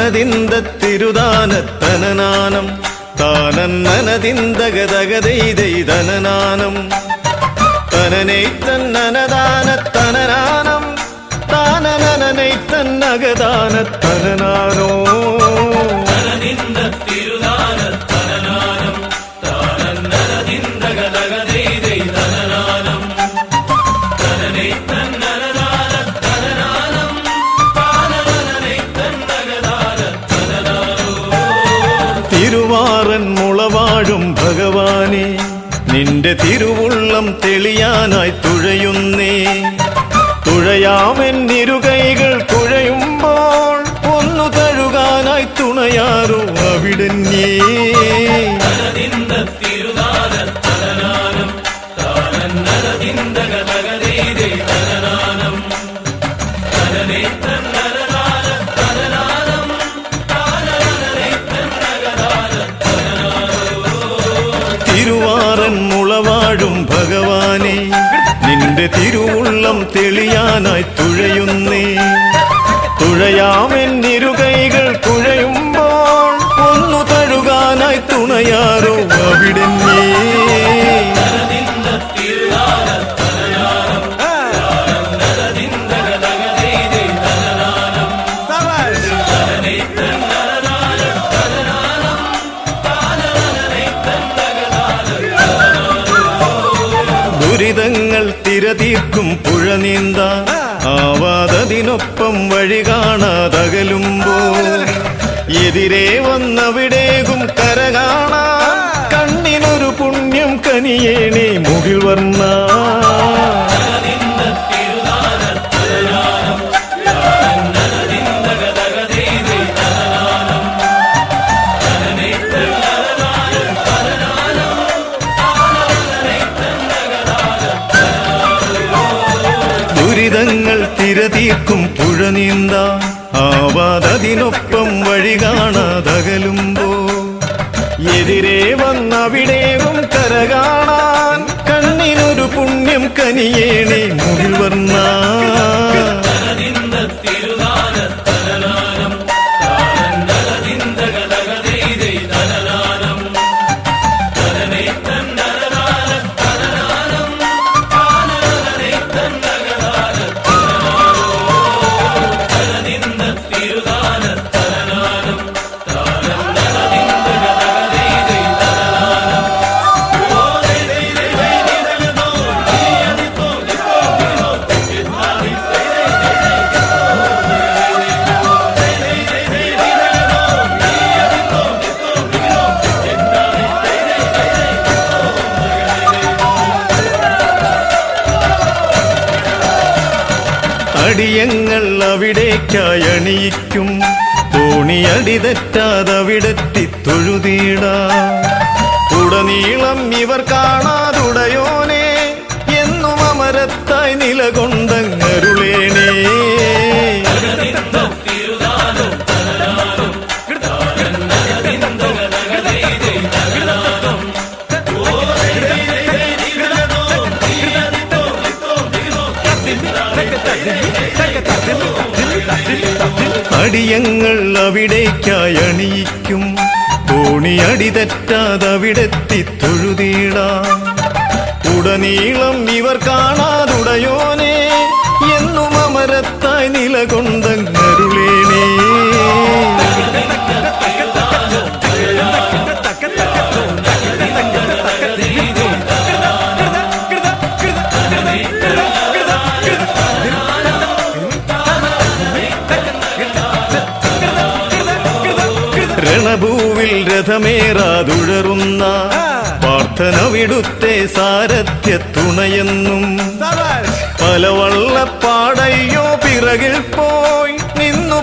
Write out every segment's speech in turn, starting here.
தನದಿந்த ತಿರುದಾನ ತನನಾನಂ ತಾನನ್ನನದಿಂದ ಗದಗದೈದೈ ದನನಾನಂ தனனை தன்னனதான தனனானம் தானனனை தன்னகதான தனனானோ தனனிந்த திரு നിന്റെ തിരുവുള്ളം തെളിയാനായി തുഴയുന്നേ. തുഴയാമെൻ നിന്റെ തിരുവുള്ളം തെളിയാനായി തുഴയുന്നേ. തുഴയാമെൻ ഇരുകൈകൾ തുഴയുമ്പോൾ ഒന്നു തഴുകാനായി തുണയാറോ അവിടെ ദുരിതങ്ങൾ തിരതീർക്കും പുഴ നീന്ത. ആവാതതിനൊപ്പം വഴി കാണാതകലുമ്പോൾ എതിരെ വന്നവിടേകും കര കാണാൻ കണ്ണിനൊരു പുണ്യം കനിയേണേ മുകിൽ വർണ. തിരതീർക്കും പുഴ നീന്ത ആവാതതിനൊപ്പം വഴി കാണാതകലുമ്പോ എതിരെ വന്നവിടേകും കര കാണാൻ കണ്ണിനൊരു പുണ്യം കനിയേണേ വർണ. അടിയങ്ങൾ അവിടേക്കായി അണിയിക്കും തോണിയടി തെറ്റാതവിടെത്തി തൊഴുതീട. ഉടനീളം ഇവർ കാണാതുടയോനെ. എന്നും അമരത്തായി നിലകൊണ്ടങ്ങരുളേണേ. അടിയങ്ങൾ അവിടേക്കായി അണിയിക്കും. തോണി തെറ്റാതവിടെത്തി തൊഴുതീട. ഉടനീളം ഇവർ കാണാതുടയോനെ. എന്നും അമരത്തായി നിലകൊണ്ടങ്ങരുളേണേ രണഭൂവിൽ രഥമേറാതുഴറുന്ന പ്രാർത്ഥനവിടുത്തെ സാരഥ്യ തുണയെന്നും പല വള്ളപ്പാടയ്യോ പിറകിൽ പോയി നിന്നു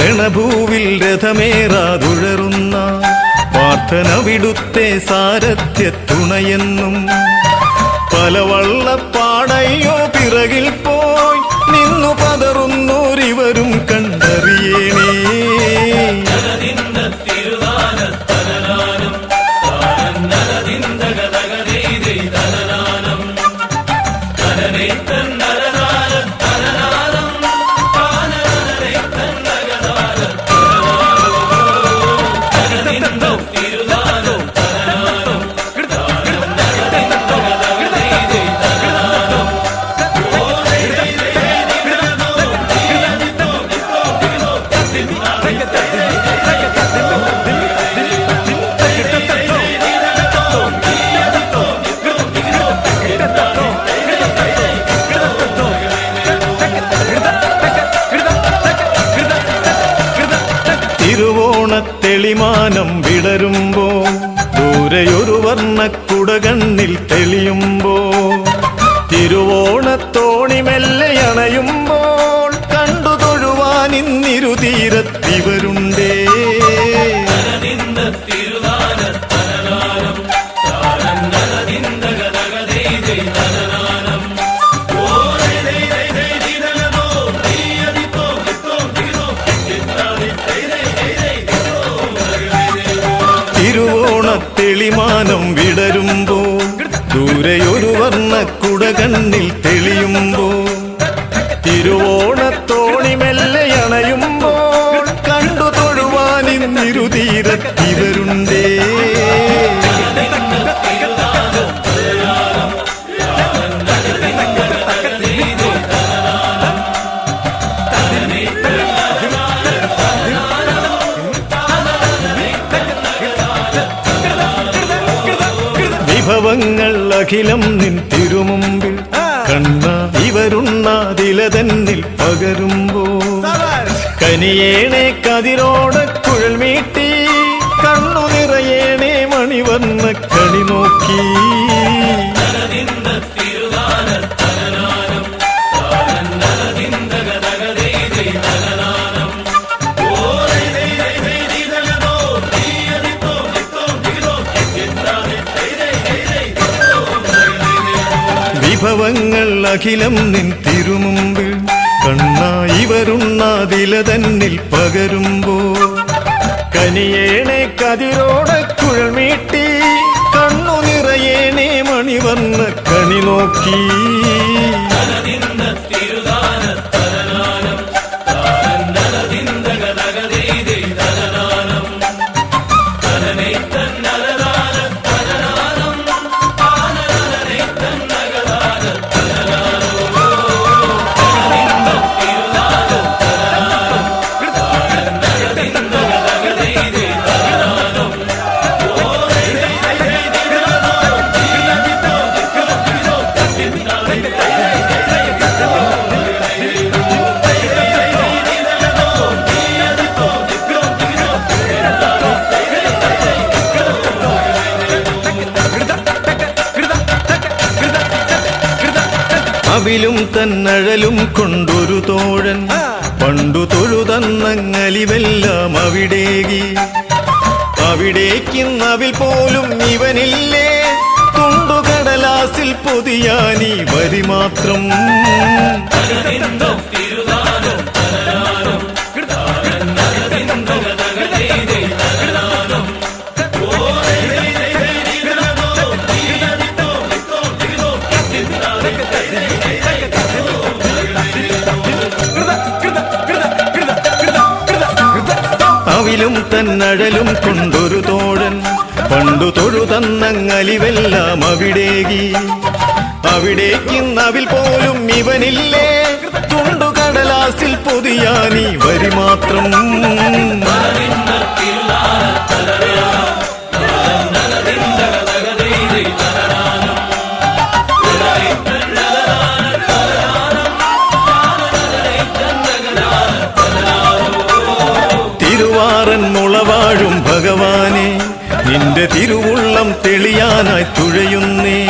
രണഭൂവിൽ രഥമേറാതുഴറുന്ന പാർത്ഥന വിടുത്തെ സാരഥ്യ തുണയെന്നും പല വള്ളപ്പാടയോ പിറകിൽ പോയി നിന്നു പതറുന്നോരിവരും കണ്ടറിയണേ. ദൂരെയൊരു വർണക്കുട കണ്ണിൽ തെളിയുമ്പോ തിരുവോണത്തോണി മെല്ലെ കണ്ടു തൊഴുവാൻ ഇന്നിരു തിരുവോണത്തെളിമാനം വിടരുമ്പോ ദൂരെയൊരു വർണക്കുട കണ്ണിൽ തെളിയുമ്പോ അഖിലം നിൻ തിരുമുമ്പിൽ. കണ്ണ ഇവരുണ്ണാതില തന്നിൽ പകരുമ്പോ കനിയേണേ കതിരോട് കുഴൽ മീട്ടി. കണ്ണു നിറയേണേ മണിവർണ കണി നോക്കി. വിഭവങ്ങൾ അഖിലം നിൻ തിരുമുമ്പിൽ. കണ്ണായി വരുണ്ണാതില തന്നിൽ പകരുമ്പോ. കനിയേണെ കതിരോട കുഴമീട്ടി കണ്ണു നിറയേണേ മണിവർണ കണി നോക്കി. തന്നഴലും കൊണ്ടൊരു തോഴൻ. പണ്ടു തൊഴുതന്നങ്ങലിവെല്ലാം അവിടേകി. അവിടേക്കിന്നവിൽ പോലും ഇവനില്ലേ. തുണ്ടുകടലാസിൽ പൊതിയാനി വരി മാത്രം. തന്നഴലും കൊണ്ടൊരു തോഴൻ പണ്ടു തൊഴുതന്നങ്ങലിവെല്ലാം അവിടേകി. അവിടേക്കിന്നവിൽ പോലും ഇവനില്ലേ? തുണ്ടുകടലാസിൽ പൊതിയാനി വരി മാത്രം. മുളവാഴും ഭഗവാനെ. നിന്റെ തിരുവുള്ളം തെളിയാനായി തുഴയുന്നേ.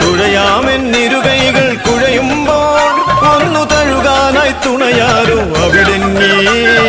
തുഴയാമെന്നിരുകൈകൾ കുഴയുമ്പോൾ ഒന്നു തഴുകാനായി തുണയാരോ അവിടെന്നേ.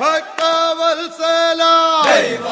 ഭക്തവത്സല ദൈവ